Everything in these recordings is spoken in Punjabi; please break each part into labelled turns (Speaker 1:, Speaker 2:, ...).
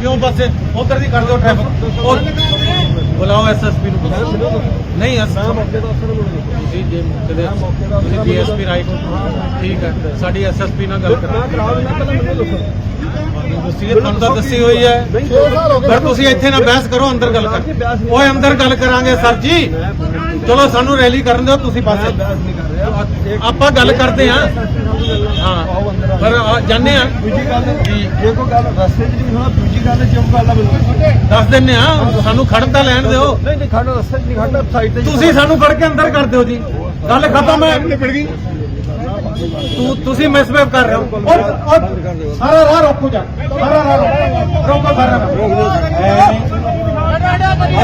Speaker 1: ਕਿਉਂ ਬਸ ਉਧਰ ਦੀ ਕਰ ਦਿਓ ਟ੍ਰੈਫਿਕ ਉਹ ਬੁਲਾਓ ਐਸਐਸਪੀ ਨੂੰ ਬੁਲਾਓ। ਨਹੀਂ ਅਸ
Speaker 2: ਮੌਕੇ ਦਾ ਅਸਰ ਬੋਲ
Speaker 1: ਤੁਸੀਂ ਜੇ
Speaker 2: ਮੈਂ ਮੌਕੇ ਦਾ
Speaker 1: ਤੁਸੀਂ ਡੀਐਸਪੀ ਰਾਈਟ ਠੀਕ ਹੈ। ਸਾਡੀ ਐਸਐਸਪੀ ਨਾਲ ਗੱਲ
Speaker 2: ਮੈਂ
Speaker 1: ਕਰੋ
Speaker 2: ਕਰਾ ਦਿੰਦਾ ਪਹਿਲਾਂ ਮੈਨੂੰ ਦੱਸੋ।
Speaker 1: ਤੁਸੀਂ ਤੁਹਾਨੂੰ ਤਾਂ ਦੱਸੀ ਹੋਈ ਹੈ।
Speaker 2: ਨਹੀਂ 6 ਸਾਲ ਹੋ
Speaker 1: ਪਰ ਤੁਸੀਂ ਇੱਥੇ ਨਾ ਬਹਿਸ ਕਰੋ ਅੰਦਰ ਗੱਲ। ਕਰ। ਓਏ ਅੰਦਰ ਗੱਲ ਕਰਾਂਗੇ ਸਰ ਜੀ। ਚਲੋ ਸਾਨੂੰ ਰੈਲੀ ਕਰਨ ਦਿਓ ਤੁਸੀਂ ਪਾਸੇ
Speaker 2: ਬਹਿਸ ਨਹੀਂ ਕਰ ਰਿਹਾ।
Speaker 1: ਆਪਾਂ ਗੱਲ ਕਰਦੇ ਹਾਂ। ਹਾਂ। ਪਰ ਆ- ਜਾਣੇ ਆ।
Speaker 2: ਦੂਜੀ ਗੱਲ
Speaker 1: ਜੀ।
Speaker 2: ਕੋਈ ਗੱਲ ਰਸਤੇ 'ਚ ਨਹੀਂ ਹੋਣਾ ਦੂਜੀ ਗੱਲ ਜਿਉਂ ਗੱਲ ਆ ਮੈਨੂੰ
Speaker 1: ਦੱਸ ਦਿੰਨੇ ਆ ਸਾਨੂੰ ਖੜਨ ਤਾਂ ਲੈਣ ਦਿਓ।
Speaker 2: ਨਹੀਂ ਨਹੀਂ ਖੜਨਾ ਰਸਤੇ 'ਚ ਨਹੀਂ ਖੜਨਾ ਸਾਈਡ ਤੇ
Speaker 1: ਤੁਸੀਂ ਸਾਨੂੰ ਫੜ ਕੇ ਅੰਦਰ ਕਰ ਦਿਓ ਜੀ। ਗੱਲ ਖਤਮ ਹੈ।
Speaker 2: ਨਿਬੜ ਗਈ।
Speaker 1: ਤੂੰ ਤੁਸੀਂ ਮਿਸਬਿਹੇਵ ਕਰ ਰਹੇ ਹੋ। ਔਰ ਸਾਰਾ ਰਾਹ ਰੋਕੋ ਜਾ। ਸਾਰਾ ਰਾਹ ਰੋਕੋ। ਰੋਕੋ ਸਾਰਾ ਨਹੀਂ।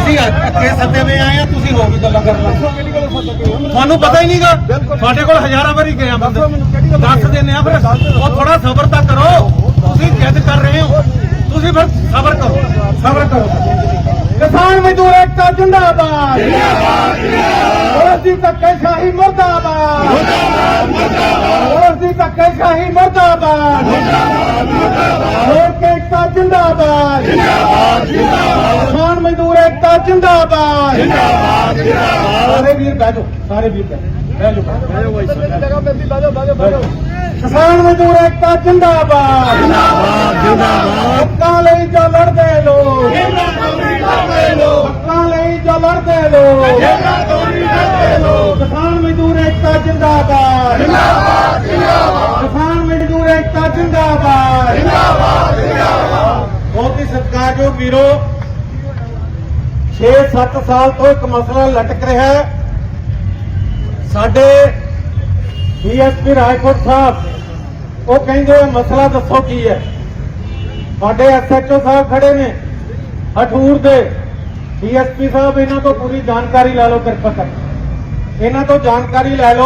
Speaker 1: ਅਸੀਂ ਅੱਗੇ ਸੱਦੇ ਵੇ ਆਏ ਆ, ਤੁਸੀਂ ਹੋ ਵੀ ਗੱਲਾਂ ਕਰ ਰਹੇ ਤੁਹਾਨੂੰ ਪਤਾ ਹੀ ਨਹੀਂਗਾ ਤੁਹਾਡੇ ਕੋਲ ਹਜ਼ਾਰਾਂ ਵਾਰੀ ਗਏ ਆ ਬੰਦੇ। ਦੱਸ ਦਿੰਨੇ ਆ ਫਿਰ, ਉਹ ਥੋੜਾ ਸਬਰ ਤਾਂ ਕਰੋ। ਤੁਸੀਂ ਜਿੱਦ ਕਰ ਰਹੇ ਹੋ। ਤੁਸੀਂ ਫਿਰ ਸਬਰ ਕਰੋ ਸਬਰ ਕਰੋ। ਕਿਸਾਨ ਮਜ਼ਦੂਰ ਏਕਤਾ ਜਿੰਦਾਬਾਦ। ਜਿੰਦਾਬਾਦ ਜਿੰਦਾਬਾਦ ਦੀ ਧੱਕੇਸ਼ਾਹੀ ਮੁਰਦਾਬਾਦ। ਮੁਰਦਾਬਾਦ ਦੀ ਧੱਕੇ ਸ਼ਾਹੀ ਮੁਰਦਾਬਾਦ ਮੁਰਦਾਬਾਦ ਲੋਕ ਏਕਤਾ ਜਿੰਦਾਬਾਦ ਜਿੰਦਾਬਾਦ ਜਿੰਦਾਬਾਦ ਕਿਸਾਨ ਮਜ਼ਦੂਰ ਏਕਤਾ ਜਿੰਦਾਬਾਦ ਜਿੰਦਾਬਾਦ ਜਿੰਦਾਬਾਦ ਸਾਰੇ ਵੀਰ ਬਹਿ ਜਾਓ ਸਾਰੇ ਵੀਰ ਬਹਿ ਜਾਓ ਬਹਿ ਜਾਓ ਕਿਸਾਨ ਮਜ਼ਦੂਰ ਏਕਤਾ ਜਿੰਦਾਬਾਦ ਜਿੰਦਾਬਾਦ ਜਿੰਦਾਬਾਦ ਹੱਕਾਂ ਲਈ ਜੋ ਲੜਦੇ ਲੋਕ ਹੱਕਾਂ ਲਈ ਜੋ ਲੜਦੇ ਲੋਕ ਕਿਸਾਨ ਮਜ਼ਦੂਰ ਏਕਤਾ ਜਿੰਦਾਬਾਦ ਜਿੰਦਾਬਾਦ ਜਿੰਦਾਬਾਦ ਕਿਸਾਨ ਮਜ਼ਦੂਰ ਏਕਤਾ ਜਿੰਦਾਬਾਦ ਜਿੰਦਾਬਾਦ ਜਿੰਦਾਬਾਦ ਬਹੁਤ ਹੀ ਸਤਿਕਾਰਯੋਗ ਵੀਰੋ 6-7 ਸਾਲ ਤੋਂ ਇੱਕ ਮਸਲਾ ਲਟਕ ਰਿਹਾ ਹੈ। ਸਾਡੇ ਡੀਐਸਪੀ ਰਾਏਕੋਟ ਸਾਹਿਬ, ਉਹ ਕਹਿੰਦੇ ਇਹ ਮਸਲਾ ਦੱਸੋ ਕੀ ਹੈ? ਸਾਡੇ ਐਸਐਚਓ ਸਾਹਿਬ ਖੜੇ ਨੇ, ਹਠੂਰ ਦੇ। ਡੀਐਸਪੀ ਸਾਹਿਬ, ਇਹਨਾਂ ਤੋਂ ਪੂਰੀ ਜਾਣਕਾਰੀ ਲੈ ਲਓ ਕਿਰਪਾ ਕਰਕੇ। ਇਹਨਾਂ ਤੋਂ ਜਾਣਕਾਰੀ ਲੈ ਲਓ।